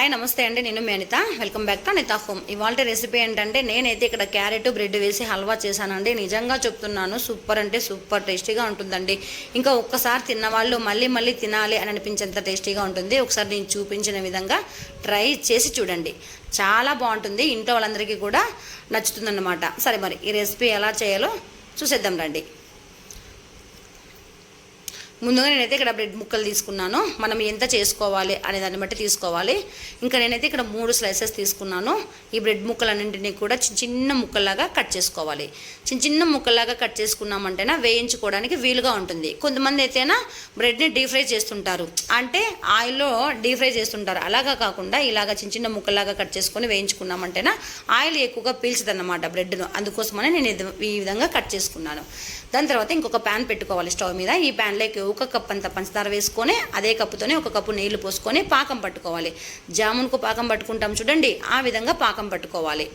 Hi నమస్తే అండి. నేను మీ Anitha. Welcome back to Anitha home ఇవాళ రెసిపీ ఏంటంటే నేనైతే ఇక్కడ క్యారెట్ బ్రెడ్ వేసి హల్వా చేశానండి. నిజంగా చెప్తున్నాను సూపర్ అంటే సూపర్ టేస్టీగా ఉంటుందండి. ఇంకా ఒక్కసారి తిన్నవాళ్ళు మళ్ళీ మళ్ళీ తినాలి అని అనిపించేంత టేస్టీగా ఉంటుంది. ఒకసారి నేను చూపించిన విధంగా ట్రై చేసి చూడండి. చాలా బాగుంటుంది. ఇంట్లో వాళ్ళందరికీ కూడా నచ్చుతుందన్నమాట. సరే మరి ఈ రెసిపీ ఎలా చేయాలో చూసేద్దాం రండి. ముందుగా నేనైతే ఇక్కడ బ్రెడ్ ముక్కలు తీసుకున్నాను. మనం ఎంత చేసుకోవాలి అనే దాన్ని బట్టి తీసుకోవాలి. ఇంకా నేనైతే ఇక్కడ మూడు స్లైసెస్ తీసుకున్నాను. ఈ బ్రెడ్ ముక్కలన్నింటినీ కూడా చిన్న చిన్న ముక్కల్లాగా కట్ చేసుకోవాలి. చిన్న చిన్న ముక్కల్లాగా కట్ చేసుకున్నామంటేనా వేయించుకోవడానికి వీలుగా ఉంటుంది. కొంతమంది అయితేనా బ్రెడ్ని డీప్ ఫ్రై చేస్తుంటారు. అంటే ఆయిల్లో డీప్ ఫ్రై చేస్తుంటారు. అలాగా కాకుండా ఇలాగ చిన్న చిన్న ముక్కల్లాగా కట్ చేసుకొని వేయించుకున్నామంటేనా ఆయిల్ ఎక్కువగా పీల్చదు అన్నమాట బ్రెడ్ను. అందుకోసమనే నేను ఈ విధంగా కట్ చేసుకున్నాను. దాని తర్వాత ఇంకొక ప్యాన్ పెట్టుకోవాలి స్టవ్ మీద. ఈ ప్యాన్లోకి ఒక కప్ అంత పంచదార వేసుకొని అదే కప్పుతోనే ఒక కప్పు నీళ్ళు పోసుకొని పాకం పట్టుకోవాలి. జామున్కు పాకం పట్టుకుంటాం చూడండి ఆ విధంగా పాకం పట్టుకోవాలి.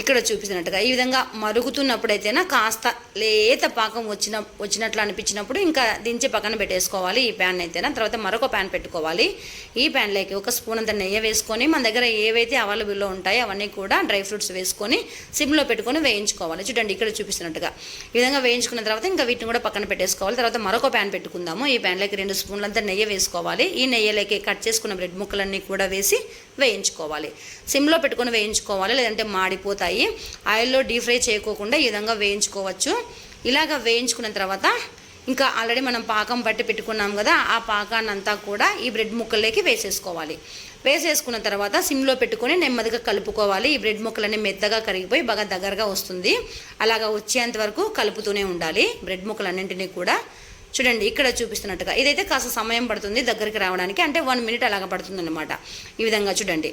ఇక్కడ చూపించినట్టుగా ఈ విధంగా మరుగుతున్నప్పుడైతేనా కాస్త లేత పాకం వచ్చిన వచ్చినట్లు అనిపించినప్పుడు ఇంకా దించి పక్కన పెట్టేసుకోవాలి. ఈ ప్యాన్ అయితేనా? తర్వాత మరొక ప్యాన్ పెట్టుకోవాలి. ఈ ప్యాన్లోకి ఒక స్పూన్ అంత నెయ్యి వేసుకొని మన దగ్గర ఏవైతే అవైలబుల్లో ఉంటాయో అవన్నీ కూడా డ్రై ఫ్రూట్స్ వేసుకొని సిమ్లో పెట్టుకొని వేయించుకోవాలి. చూడండి ఇక్కడ చూపిస్తున్నట్టుగా. ఈ విధంగా వేయించుకున్న తర్వాత ఇంకా వీటిని కూడా పక్కన పెట్టేసుకోవాలి. తర్వాత మరొక ప్యాన్ పెట్టుకుందాము. ఈ ప్యాన్లోకి రెండు స్పూన్లంతా నెయ్యి వేసుకోవాలి. ఈ నెయ్యిలోకి కట్ చేసుకున్న బ్రెడ్ ముక్కలన్నీ కూడా వేసి వేయించుకోవాలి. సిమ్లో పెట్టుకొని వేయించుకోవాలి. లేదంటే మాడిపోతాయి. ఆయిల్లో డీప్ ఫ్రై చేయకోకుండా ఈ విధంగా వేయించుకోవచ్చు. ఇలాగ వేయించుకున్న తర్వాత ఇంకా ఆల్రెడీ మనం పాకం పట్టి పెట్టుకున్నాం కదా ఆ పాకాన్ని అంతా కూడా ఈ బ్రెడ్ ముక్కల్లోకి వేసేసుకోవాలి. వేసేసుకున్న తర్వాత సిమ్లో పెట్టుకొని నెమ్మదిగా కలుపుకోవాలి. ఈ బ్రెడ్ ముక్కలన్నీ మెత్తగా కరిగిపోయి బాగా దగ్గరగా వస్తుంది. అలాగా వచ్చేంత వరకు కలుపుతూనే ఉండాలి బ్రెడ్ ముక్కలన్నింటినీ కూడా. చూడండి ఇక్కడ చూపిస్తున్నట్టుగా. ఇదైతే కాస్త సమయం పడుతుంది దగ్గరికి రావడానికి. అంటే వన్ మినిట్ అలాగ పడుతుంది అనమాట ఈ విధంగా చూడండి.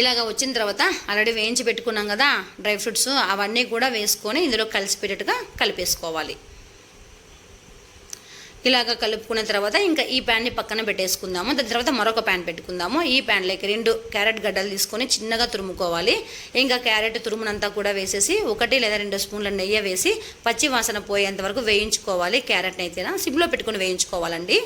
ఇలాగ వచ్చిన తర్వాత ఆల్రెడీ వేయించి పెట్టుకున్నాం కదా డ్రై ఫ్రూట్స్ అవన్నీ కూడా వేసుకొని ఇందులో కలిసిపెట్టేట్టుగా కలిపేసుకోవాలి. ఇలాగ కలుపుకున్న తర్వాత ఇంకా ఈ ప్యాన్ని పక్కన పెట్టేసుకుందాము. దాని తర్వాత మరొక ప్యాన్ పెట్టుకుందాము. ఈ ప్యాన్లోకి రెండు క్యారెట్ గడ్డలు తీసుకొని చిన్నగా తురుముకోవాలి. ఇంకా క్యారెట్ తురుమునంతా కూడా వేసేసి ఒకటి లేదా రెండు స్పూన్ల నెయ్యి వేసి పచ్చి వాసన పోయేంత వరకు వేయించుకోవాలి. క్యారెట్ని అయితేనా? సిమ్లో పెట్టుకుని వేయించుకోవాలండి.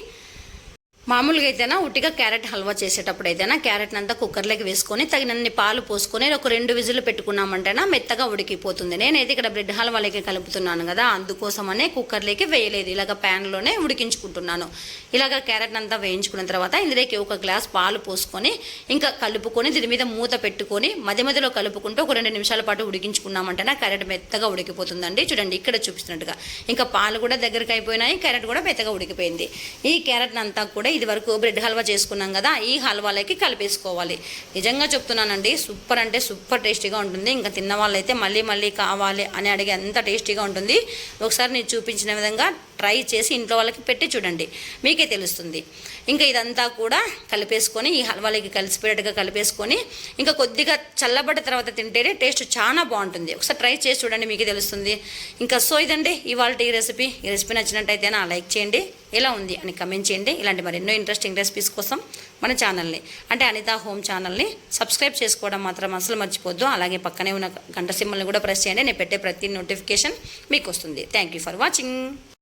మామూలుగా అయితేనా ఉట్టిగా క్యారెట్ హల్వా చేసేటప్పుడు అయితేనా క్యారెట్ అంతా కుక్కర్లోకి వేసుకొని తగినన్ని పాలు పోసుకొని ఒక రెండు విజులు పెట్టుకున్నామంటేనా మెత్తగా ఉడికిపోతుంది. నేనైతే ఇక్కడ బ్రెడ్ హల్వాలోకి కలుపుతున్నాను కదా అందుకోసమనే కుక్కర్లోకి వేయలేదు. ఇలాగ ప్యాన్లోనే ఉడికించుకుంటున్నాను. ఇలాగ క్యారెట్ అంతా వేయించుకున్న తర్వాత ఇందులోకి ఒక గ్లాస్ పాలు పోసుకొని ఇంకా కలుపుకొని దీని మీద మూత పెట్టుకొని మధ్య మధ్యలో కలుపుకుంటూ ఒక రెండు నిమిషాల పాటు ఉడికించుకున్నామంటేనా క్యారెట్ మెత్తగా ఉడికిపోతుందండి. చూడండి ఇక్కడ చూపిస్తున్నట్టుగా. ఇంకా పాలు కూడా దగ్గరికి అయిపోయినాయి క్యారెట్ కూడా మెత్తగా ఉడికిపోయింది. ఈ క్యారెట్ అంతా కూడా ఇది వరకు బ్రెడ్ హల్వా చేసుకున్నాం కదా ఈ హల్వాలోకి కలిపేసుకోవాలి. నిజంగా చెప్తున్నానండి సూపర్ అంటే సూపర్ టేస్టీగా ఉంటుంది. ఇంకా తిన్న వాళ్ళైతే మళ్ళీ మళ్ళీ కావాలి అని అడిగే అంత టేస్టీగా ఉంటుంది. ఒకసారి నేను చూపించిన విధంగా ట్రై చేసి ఇంట్లో వాళ్ళకి పెట్టి చూడండి. మీకే తెలుస్తుంది. ఇంకా ఇదంతా కూడా కలిపేసుకొని ఈ హల్వాలకి కలిసిపోయేట్టుగా కలిపేసుకొని ఇంకా కొద్దిగా చల్లబడ్డ తర్వాత తింటేనే టేస్ట్ చాలా బాగుంటుంది. ఒకసారి ట్రై చేసి చూడండి మీకే తెలుస్తుంది. ఇంకా సో ఇదండి ఇవాళ ఈ రెసిపీ. ఈ రెసిపీ నచ్చినట్టయితే నా లైక్ చేయండి. ఎలా ఉంది అని కమెంట్ చేయండి. ఇలాంటి మరి ఎన్నో ఇంట్రెస్టింగ్ రెసిపీస్ కోసం మన ఛానల్ని అంటే అనిత హోమ్ ఛానల్ని సబ్స్క్రైబ్ చేసుకోవడం మాత్రం అసలు మర్చిపోద్దు. అలాగే పక్కనే ఉన్న గంట సింబల్ని కూడా ప్రెస్ చేయండి. నేను పెట్టే ప్రతి నోటిఫికేషన్ మీకు వస్తుంది థ్యాంక్ యూ ఫర్ వాచింగ్.